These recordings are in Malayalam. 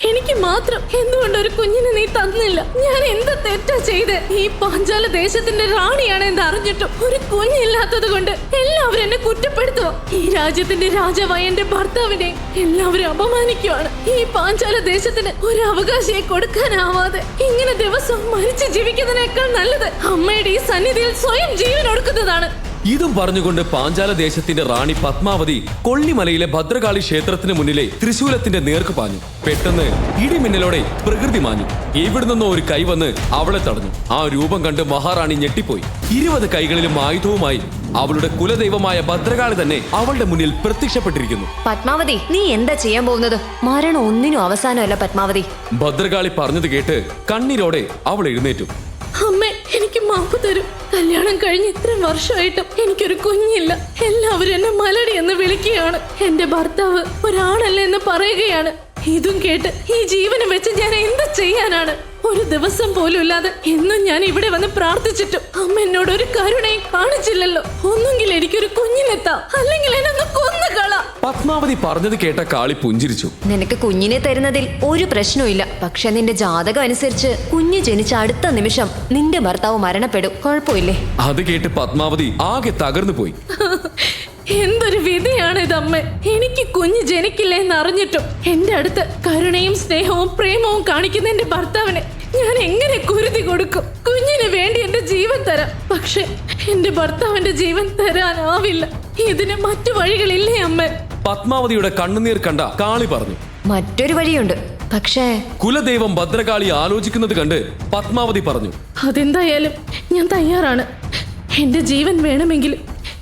എനിക്ക് മാത്രം എന്തുകൊണ്ട് ഒരു കുഞ്ഞിനെ നീ തന്നില്ല? ഞാൻ എന്ത് തെറ്റാ ചെയ്ത്? ഈ പാഞ്ചാല ദേശത്തിന്റെ റാണിയാണ് എന്ന് അറിഞ്ഞിട്ടും ഒരു കുഞ്ഞില്ലാത്തത് കൊണ്ട് എല്ലാവരും എന്നെ കുറ്റപ്പെടുത്തുക ഈ രാജ്യത്തിന്റെ രാജാവായ എന്റെ ഭർത്താവിനെ എല്ലാവരും അപമാനിക്കുവാണ്. ഈ പാഞ്ചാല ദേശത്തിന് ഒരു അവകാശിയെ കൊടുക്കാനാവാതെ ഇങ്ങനെ ദിവസം മരിച്ചു ജീവിക്കുന്നതിനേക്കാൾ നല്ലത് അമ്മയുടെ ഈ സന്നിധിയിൽ സ്വയം ജീവൻ ഒടുക്കുന്നതാണ്. ഇതും പറഞ്ഞുകൊണ്ട് പാഞ്ചാല ദേശത്തിന്റെ റാണി പത്മാവതി കൊള്ളിമലയിലെ ഭദ്രകാളി ക്ഷേത്രത്തിന് മുന്നിലെ ത്രിശൂലത്തിന്റെ നേർക്ക് പാഞ്ഞു. പെട്ടെന്ന് ഇടിമിന്നലോടെ പ്രകൃതി മാഞ്ഞു. എവിടെ നിന്നോ ഒരു കൈ വന്ന് അവളെ തടഞ്ഞു. ആ രൂപം കണ്ട് മഹാറാണി ഞെട്ടിപ്പോയി. ഇരുപത് കൈകളിലും ആയുധവുമായി അവളുടെ കുലദൈവമായ ഭദ്രകാളി തന്നെ അവളുടെ മുന്നിൽ പ്രത്യക്ഷപ്പെട്ടിരിക്കുന്നു. പത്മാവതി നീ എന്താ ചെയ്യാൻ പോകുന്നത്? മരണം ഒന്നിനും അവസാനമല്ല പത്മാവതി. ഭദ്രകാളി പറഞ്ഞത് കേട്ട് കണ്ണീരോടെ അവൾ എഴുന്നേറ്റു. എനിക്ക് മാപ്പ് തരും. കല്യാണം കഴിഞ്ഞ് ഇത്ര വർഷമായിട്ടും എനിക്കൊരു കുഞ്ഞില്ല. എല്ലാവരും എന്നെ മലടി എന്ന് വിളിക്കുകയാണ്. എന്റെ ഭർത്താവ് ഒരാണല്ല എന്ന് പറയുകയാണ്. ഇതും കേട്ട് ഈ ജീവനം വെച്ച് ഞാൻ എന്ത് ചെയ്യാനാണ്? ഒരു ദിവസം പോലും ഇല്ലാതെ എന്നും ഞാൻ ഇവിടെ വന്ന് പ്രാർത്ഥിച്ചിട്ടും അമ്മ എന്നോട് ഒരു കരുണയും കാണിച്ചില്ലല്ലോ. ഒന്നെങ്കിൽ എനിക്കൊരു കുഞ്ഞിനെത്താം. അല്ലെങ്കിൽ എന്നെ ഒന്ന് കൊന്നുകള. പത്മാവതി പറഞ്ഞത് കേട്ട കാളി പുഞ്ചിരിച്ചു. നിനക്ക് കുഞ്ഞിനെ തരുന്നതിൽ ഒരു പ്രശ്നവുമില്ല. പക്ഷെ നിന്റെ ജാതകം അനുസരിച്ച് കുഞ്ഞ് ജനിച്ച അടുത്ത നിമിഷം നിന്റെ ഭർത്താവ് മരണപ്പെടും. കുഴപ്പമില്ലേ? അത് കേട്ട് പത്മാവതി ആകെ തകർന്നു പോയി. എന്തൊരു വിധിയാണ് ഇതമ്മ. എനിക്ക് കുഞ്ഞ് ജനിക്കില്ല എന്ന് അറിഞ്ഞിട്ടും എന്റെ അടുത്ത് കരുണയും സ്നേഹവും പ്രേമവും കാണിക്കുന്ന എന്റെ ഭർത്താവിന് ഞാൻ എങ്ങനെ കുരുതി കൊടുക്കും? കുഞ്ഞിന് വേണ്ടി എന്റെ ജീവൻ തരാം. പക്ഷെ എന്റെ ഭർത്താവിന്റെ ജീവൻ തരാനാവില്ല. ഇതിന് മറ്റു വഴികളില്ലേ അമ്മ? പത്മാവതിയുടെ കണ്ണുനീർ കണ്ട കാളി പറഞ്ഞു മറ്റൊരു വഴിയുണ്ട്. പക്ഷേ കുലദൈവം ഭദ്രകാളി ആലോചിക്കുന്നത് കണ്ട് പത്മാവതി പറഞ്ഞു അതെന്തായാലും ഞാൻ തയ്യാറാണ്. എന്റെ ജീവൻ വേണമെങ്കിൽ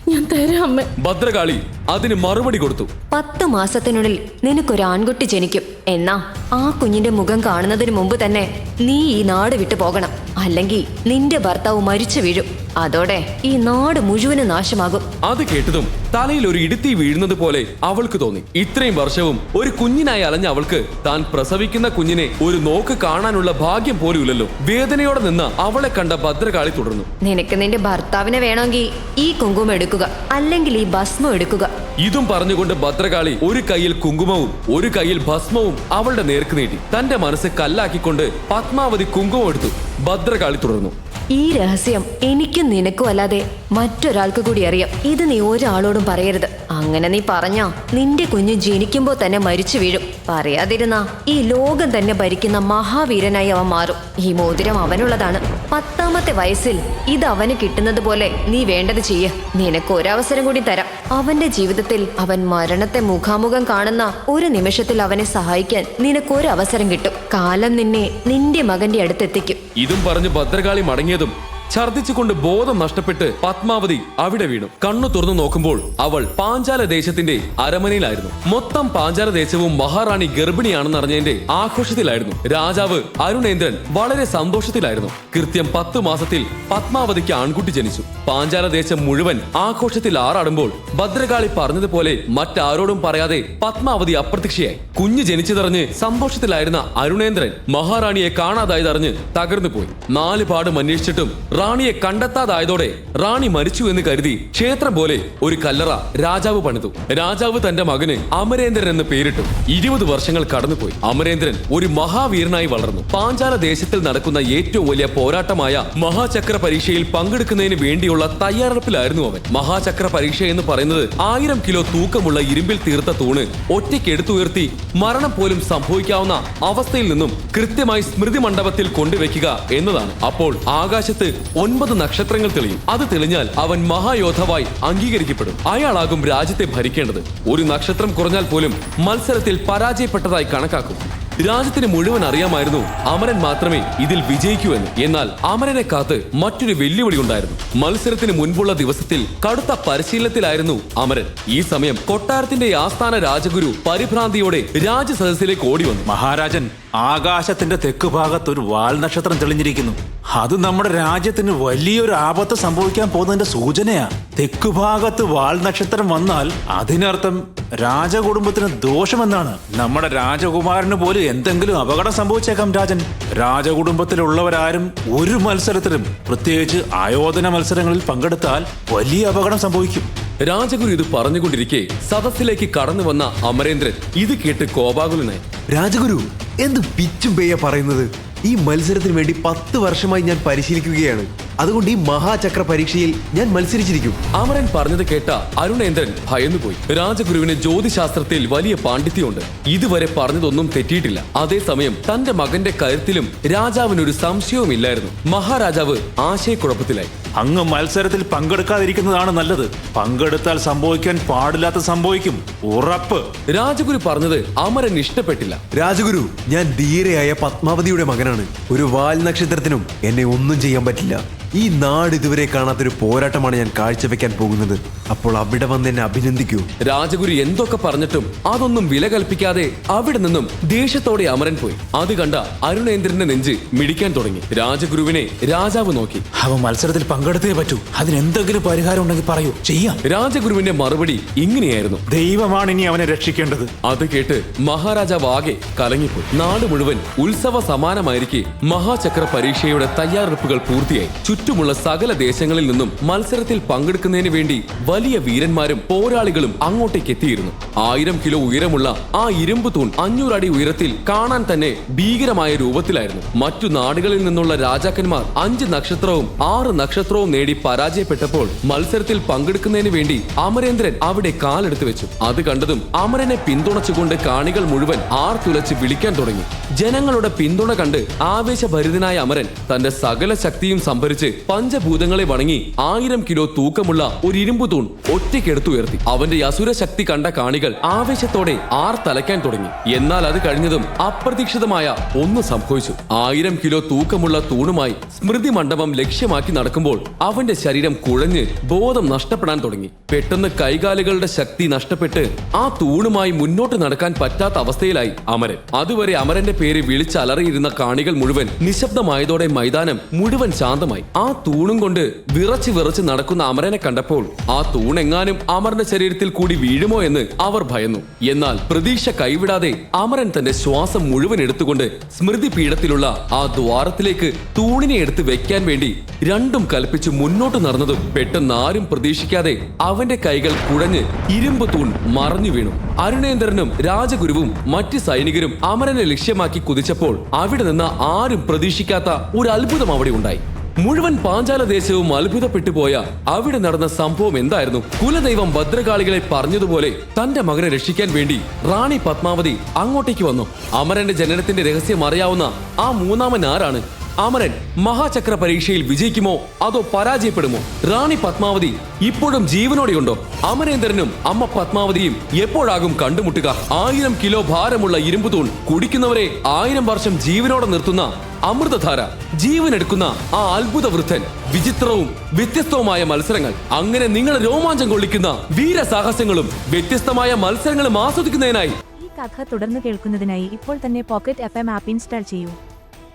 ഞാൻ തരാം അമ്മ. ഭദ്രകാളി അതിന് മറുപടി കൊടുത്തു പത്ത് മാസത്തിനുള്ളിൽ നിനക്കൊരു ആൺകുട്ടി ജനിക്കും. എന്നാ ആ കുഞ്ഞിന്റെ മുഖം കാണുന്നതിന് മുമ്പ് തന്നെ നീ ഈ നാട് വിട്ടു പോകണം. അല്ലെങ്കിൽ നിന്റെ ഭർത്താവ് മരിച്ചു വീഴും. അതോടെ ഈ നാട് മുഴുവനും നാശമാകും. അത് കേട്ടതും തലയിൽ ഒരു ഇടുത്തി വീഴുന്നത് പോലെ അവൾക്ക് തോന്നി. ഇത്രയും വർഷവും ഒരു കുഞ്ഞിനായി അലഞ്ഞ അവൾക്ക് താൻ പ്രസവിക്കുന്ന കുഞ്ഞിനെ ഒരു നോക്ക് കാണാനുള്ള ഭാഗ്യം പോലുമില്ലല്ലോ. വേദനയോടെ നിന്ന് അവളെ കണ്ട ഭദ്രകാളി തുടർന്നു. നിനക്ക് നിന്റെ ഭർത്താവിനെ വേണമെങ്കിൽ ഈ കുങ്കുമം എടുക്കുക അല്ലെങ്കിൽ ഈ ഭസ്മം എടുക്കുക. ഇതും പറഞ്ഞുകൊണ്ട് ഭദ്രകാളി ഒരു കയ്യിൽ കുങ്കുമവും ഒരു കയ്യിൽ ഭസ്മവും അവളുടെ നേർക്ക് നീട്ടി തന്റെ മനസ്സ് കല്ലാക്കിക്കൊണ്ട് പത്മാവതി കുങ്കുമം എടുത്തു. ഭദ്രകാളി തുടർന്നു. ഈ രഹസ്യം എനിക്കും നിനക്കും അല്ലാതെ മറ്റൊരാൾക്ക് കൂടി അറിയാം. ഇത് നീ ഒരാളോടും പറയരുത്. അങ്ങനെ നീ പറഞ്ഞാ നിന്റെ കുഞ്ഞ് ജനിക്കുമ്പോ തന്നെ മരിച്ചു വീഴും. പറയാതിരുന്ന ഈ ലോകം തന്നെ ഭരിക്കുന്ന മഹാവീരനായി അവൻ മാറും. ഈ മോതിരം അവനുള്ളതാണ്. പത്താമത്തെ വയസ്സിൽ ഇത് അവന് കിട്ടുന്നത് പോലെ നീ വേണ്ടത് ചെയ്യ. നിനക്ക് ഒരവസരം കൂടി തരാം. അവന്റെ ജീവിതത്തിൽ അവൻ മരണത്തെ മുഖാമുഖം കാണുന്ന ഒരു നിമിഷത്തിൽ അവനെ സഹായിക്കാൻ നിനക്ക് ഒരു അവസരം കിട്ടും. കാലം നിന്നെ നിന്റെ മകന്റെ അടുത്തെത്തിക്കും. ഇതും പറഞ്ഞു ഭദ്രകാളി മടങ്ങിയതും ഛർദിച്ചുകൊണ്ട് ബോധം നഷ്ടപ്പെട്ട് പത്മാവതി അവിടെ വീണു. കണ്ണു തുറന്നു നോക്കുമ്പോൾ അവൾ പാഞ്ചാല ദേശത്തിന്റെ അരമനയിലായിരുന്നു. മൊത്തം പാഞ്ചാല ദേശവും മഹാറാണി ഗർഭിണിയാണെന്ന് അറിഞ്ഞതിന്റെ ആഘോഷത്തിലായിരുന്നു. രാജാവ് അരുണേന്ദ്രൻ വളരെ സന്തോഷത്തിലായിരുന്നു. കൃത്യം പത്ത് മാസത്തിൽ പത്മാവതിക്ക് ആൺകുട്ടി ജനിച്ചു. പാഞ്ചാല ദേശം മുഴുവൻ ആഘോഷത്തിൽ ആറാടുമ്പോൾ ഭദ്രകാളി പറഞ്ഞതുപോലെ മറ്റാരോടും പറയാതെ പത്മാവതി അപ്രത്യക്ഷയായി. കുഞ്ഞ് ജനിച്ചതറിഞ്ഞ് സന്തോഷത്തിലായിരുന്ന അരുണേന്ദ്രൻ മഹാറാണിയെ കാണാതായതറിഞ്ഞ് തകർന്നു പോയി നാല് പാടും അന്വേഷിച്ചിട്ടും റാണിയെ കണ്ടെത്താതായതോടെ റാണി മരിച്ചു എന്ന് കരുതി ക്ഷേത്രം പോലെ ഒരു കല്ലറ രാജാവ് പണിതു. രാജാവ് തന്റെ മകന് അമരേന്ദ്രൻ എന്ന് പേരിട്ടു. ഇരുപത് വർഷങ്ങൾ കടന്നുപോയി. അമരേന്ദ്രൻ ഒരു മഹാവീരനായി വളർന്നു. പാഞ്ചാല ദേശത്തിൽ നടക്കുന്ന ഏറ്റവും വലിയ പോരാട്ടമായ മഹാചക്ര പരീക്ഷയിൽ പങ്കെടുക്കുന്നതിന് വേണ്ടിയുള്ള തയ്യാറെടുപ്പിലായിരുന്നു അവൻ. മഹാചക്ര പരീക്ഷ എന്ന് പറയുന്നത് ആയിരം കിലോ തൂക്കമുള്ള ഇരുമ്പിൽ തീർത്ത തൂണ് ഒറ്റയ്ക്ക് എടുത്തുയർത്തി മരണം പോലും സംഭവിക്കാവുന്ന അവസ്ഥയിൽ നിന്നും കൃത്യമായി സ്മൃതി മണ്ഡപത്തിൽ കൊണ്ടുവയ്ക്കുക എന്നതാണ്. അപ്പോൾ ആകാശത്ത് ഒൻപത് നക്ഷത്രങ്ങൾ തെളിയും. അത് തെളിഞ്ഞാൽ അവൻ മഹായോധവായി അംഗീകരിക്കപ്പെടും. അയാളാകും രാജ്യത്തെ ഭരിക്കേണ്ടത്. ഒരു നക്ഷത്രം കുറഞ്ഞാൽ പോലും മത്സരത്തിൽ പരാജയപ്പെട്ടതായി കണക്കാക്കും. രാജ്യത്തിന് മുഴുവൻ അറിയാമായിരുന്നു അമരൻ മാത്രമേ ഇതിൽ വിജയിക്കൂ എന്ന്. എന്നാൽ അമരനെ കാത്ത് മറ്റൊരു വെല്ലുവിളി ഉണ്ടായിരുന്നു. മത്സരത്തിന് മുൻപുള്ള ദിവസത്തിൽ കടുത്ത പരിശീലനത്തിലായിരുന്നു അമരൻ. ഈ സമയം കൊട്ടാരത്തിന്റെ ആസ്ഥാന രാജഗുരു പരിഭ്രാന്തിയോടെ രാജസദസ്സിലേക്ക് ഓടി വന്നു മഹാരാജൻ ആകാശത്തിന്റെ തെക്ക് ഭാഗത്ത് ഒരു വാൽ നക്ഷത്രം തെളിഞ്ഞിരിക്കുന്നു. അത് നമ്മുടെ രാജ്യത്തിന് വലിയൊരു ആപത്ത് സംഭവിക്കാൻ പോകുന്നതിന്റെ സൂചനയാ. തെക്കുഭാഗത്ത് വാൽ നക്ഷത്രം വന്നാൽ അതിനർത്ഥം രാജകുടുംബത്തിന് ദോഷമെന്നാണ്. നമ്മുടെ രാജകുമാരന് പോലും എന്തെങ്കിലും അപകടം സംഭവിച്ചേക്കാം രാജൻ. രാജകുടുംബത്തിലുള്ളവരാരും ഒരു മത്സരത്തിലും പ്രത്യേകിച്ച് ആയോധന മത്സരങ്ങളിൽ പങ്കെടുത്താൽ വലിയ അപകടം സംഭവിക്കും. രാജഗുരു ഇത് പറഞ്ഞുകൊണ്ടിരിക്കെ സദസ്സിലേക്ക് കടന്നു വന്ന അമരേന്ദ്രൻ ഇത് കേട്ട് കോപാകുലനായി. രാജഗുരു എന്ത് പിച്ചും പേയ പറയുന്നത്? ഈ മത്സരത്തിന് വേണ്ടി പത്ത് വർഷമായി ഞാൻ പരിശീലിക്കുകയാണ്. അതുകൊണ്ട് ഈ മഹാചക്ര പരീക്ഷയിൽ ഞാൻ മത്സരിച്ചിരിക്കും. അമരൻ പറഞ്ഞത് കേട്ട അരുണേന്ദ്രൻ ഭയന്നുപോയി. രാജഗുരുവിന് ജ്യോതിശാസ്ത്രത്തിൽ വലിയ പാണ്ഡിത്യമുണ്ട്. ഇതുവരെ പറഞ്ഞതൊന്നും തെറ്റിയിട്ടില്ല. അതേസമയം തന്റെ മകന്റെ കരുത്തിലും രാജാവിനൊരു സംശയവുമില്ലായിരുന്നു. മഹാരാജാവ് ആശയക്കുഴപ്പത്തിലായി. അങ്ങ് മത്സരത്തിൽ പങ്കെടുക്കാതിരിക്കുന്നതാണ് നല്ലത്. പങ്കെടുത്താൽ സംഭവിക്കാൻ പാടില്ലാത്ത സംഭവിക്കും. ഉറപ്പ്. രാജഗുരു പറഞ്ഞത് അമരൻ ഇഷ്ടപ്പെട്ടില്ല. രാജഗുരു ഞാൻ ധീരയായ പത്മാവതിയുടെ മകനാണ്. ഒരു വാൽ നക്ഷത്രത്തിനും എന്നെ ഒന്നും ചെയ്യാൻ പറ്റില്ല. ഈ നാട് ഇതുവരെ കാണാത്തൊരു പോരാട്ടമാണ് ഞാൻ കാഴ്ചവെക്കാൻ പോകുന്നത്. അപ്പോൾ അവിടെ വന്ന് എന്നെ അഭിനന്ദിക്കൂ. രാജഗുരു എന്തൊക്കെ പറഞ്ഞിട്ടും അതൊന്നും വില കൽപ്പിക്കാതെ അവിടെ നിന്നും ദേഷ്യത്തോടെ അമരൻ പോയി. അത് കണ്ട അരുണേന്ദ്രന്റെ നെഞ്ച് മിടിക്കാൻ തുടങ്ങി. രാജഗുരുവിനെ രാജാവ് നോക്കി. അവ മത്സരത്തിൽ പങ്കെടുത്തേ പറ്റൂ. അതിന് എന്തെങ്കിലും പരിഹാരം ഉണ്ടെങ്കിൽ പറയൂ. ചെയ്യാം. രാജഗുരുവിന്റെ മറുപടി ഇങ്ങനെയായിരുന്നു. ദൈവമാണ് ഇനി അവനെ രക്ഷിക്കേണ്ടത്. അത് കേട്ട് മഹാരാജാവ് ആകെ കലങ്ങിപ്പോയി. നാട് മുഴുവൻ ഉത്സവ സമാനമായിരിക്കെ മഹാചക്ര പരീക്ഷയുടെ തയ്യാറെടുപ്പുകൾ പൂർത്തിയായി. ചുറ്റുമുള്ള സകല ദേശങ്ങളിൽ നിന്നും മത്സരത്തിൽ പങ്കെടുക്കുന്നതിന് വേണ്ടി വലിയ വീരന്മാരും പോരാളികളും അങ്ങോട്ടേക്ക് എത്തിയിരുന്നു ആയിരം കിലോ ഉയരമുള്ള ആ ഇരുമ്പ് തൂൺ അഞ്ഞൂറ് അടി ഉയരത്തിൽ കാണാൻ തന്നെ ഭീകരമായ രൂപത്തിലായിരുന്നു. മറ്റു നാടുകളിൽ നിന്നുള്ള രാജാക്കന്മാർ അഞ്ച് നക്ഷത്രവും ആറ് നക്ഷത്രവും നേടി പരാജയപ്പെട്ടപ്പോൾ മത്സരത്തിൽ പങ്കെടുക്കുന്നതിന് വേണ്ടി അമരേന്ദ്രൻ അവിടെ കാലെടുത്തു വെച്ചു. അത് കണ്ടതും അമരനെ പിന്തുണച്ചുകൊണ്ട് കാണികൾ മുഴുവൻ ആർത്തുലച്ച് വിളിക്കാൻ തുടങ്ങി. ജനങ്ങളുടെ പിന്തുണ കണ്ട് ആവേശഭരിതനായ അമരൻ തന്റെ സകല ശക്തിയും സംഭരിച്ച് പഞ്ചഭൂതങ്ങളെ വണങ്ങി ആയിരം കിലോ തൂക്കമുള്ള ഒരു ഇരുമ്പു തൂൺ ഒറ്റയ്ക്കെടുത്തുയർത്തി. അവന്റെ അസുര ശക്തി കണ്ട കാണികൾ ആവേശത്തോടെ ആർ തലയ്ക്കാൻ തുടങ്ങി. എന്നാൽ അത് കഴിഞ്ഞതും അപ്രതീക്ഷിതമായ ഒന്ന് സംഭവിച്ചു. ആയിരം കിലോ തൂക്കമുള്ള തൂണുമായി സ്മൃതി മണ്ഡപം ലക്ഷ്യമാക്കി നടക്കുമ്പോൾ അവന്റെ ശരീരം കുഴഞ്ഞ് ബോധം നഷ്ടപ്പെടാൻ തുടങ്ങി. പെട്ടെന്ന് കൈകാലുകളുടെ ശക്തി നഷ്ടപ്പെട്ട് ആ തൂണുമായി മുന്നോട്ട് നടക്കാൻ പറ്റാത്ത അവസ്ഥയിലായി അമരൻ. അതുവരെ അമരന്റെ പേര് വിളിച്ചലറിയിരുന്ന കാണികൾ മുഴുവൻ നിശബ്ദമായതോടെ മൈതാനം മുഴുവൻ ശാന്തമായി. തൂണും കൊണ്ട് വിറച്ച് വിറച്ച് നടക്കുന്ന അമരനെ കണ്ടപ്പോൾ ആ തൂണെങ്ങാനും അമരന്റെ ശരീരത്തിൽ കൂടി വീഴുമോ എന്ന് അവർ ഭയന്നു. എന്നാൽ പ്രതീക്ഷ കൈവിടാതെ അമരൻ തന്റെ ശ്വാസം മുഴുവൻ എടുത്തുകൊണ്ട് സ്മൃതി പീഠത്തിലുള്ള ആ ദ്വാരത്തിലേക്ക് തൂണിനെ എടുത്ത് വെക്കാൻ വേണ്ടി രണ്ടും കൽപ്പിച്ച് മുന്നോട്ട് നടന്നതും പെട്ടെന്ന് ആരും പ്രതീക്ഷിക്കാതെ അവന്റെ കൈകൾ കുഴഞ്ഞ് ഇരുമ്പ് തൂൺ മറഞ്ഞു വീണു. അരുണേന്ദ്രനും രാജഗുരുവും മറ്റ് സൈനികരും അമരനെ ലക്ഷ്യമാക്കി കുതിച്ചപ്പോൾ അവിടെ നിന്ന് ആരും പ്രതീക്ഷിക്കാത്ത ഒരു അത്ഭുതം അവിടെ ഉണ്ടായി. മുഴുവൻ പാഞ്ചാല ദേശവും അത്ഭുതപ്പെട്ടു പോയ അവിടെ നടന്ന സംഭവം എന്തായിരുന്നു? കുലദൈവം ഭദ്രകാളികളെ പറഞ്ഞതുപോലെ തന്റെ മകനെ രക്ഷിക്കാൻ വേണ്ടി റാണി പത്മാവതി അങ്ങോട്ടേക്ക് വന്നു. അമരന്റെ ജനനത്തിന്റെ രഹസ്യം അറിയാവുന്ന ആ മൂന്നാമൻ ആരാണ്? അമരൻ മഹാചക്ര പരീക്ഷയിൽ വിജയിക്കുമോ അതോ പരാജയപ്പെടുമോ? റാണി പത്മാവതി ഇപ്പോഴും ജീവനോടെയുണ്ടോ? അമരേന്ദ്രനും അമ്മ പത്മാവതിയും എപ്പോഴാകും കണ്ടുമുട്ടുക? ആയിരം കിലോ ഭാരമുള്ള ഇരുമ്പ് തൂൺ കുടിക്കുന്നവരെ ആയിരം വർഷം ജീവനോടെ നിർത്തുന്ന അമൃതധാര ജീവനെടുക്കുന്ന ആ അത്ഭുത വൃദ്ധൻ വിചിത്രവും വ്യത്യസ്തവുമായ മത്സരങ്ങൾ. അങ്ങനെ നിങ്ങൾ രോമാഞ്ചം കൊള്ളിക്കുന്ന വീരസാഹസങ്ങളും വ്യത്യസ്തമായ മത്സരങ്ങളും ആസ്വദിക്കുന്നതിനായി ഈ കഥ തുടർന്ന് കേൾക്കുന്നതിനായി ഇപ്പോൾ തന്നെ പോക്കറ്റ് എഫ് എം ആപ്പ് ഇൻസ്റ്റാൾ ചെയ്യൂ.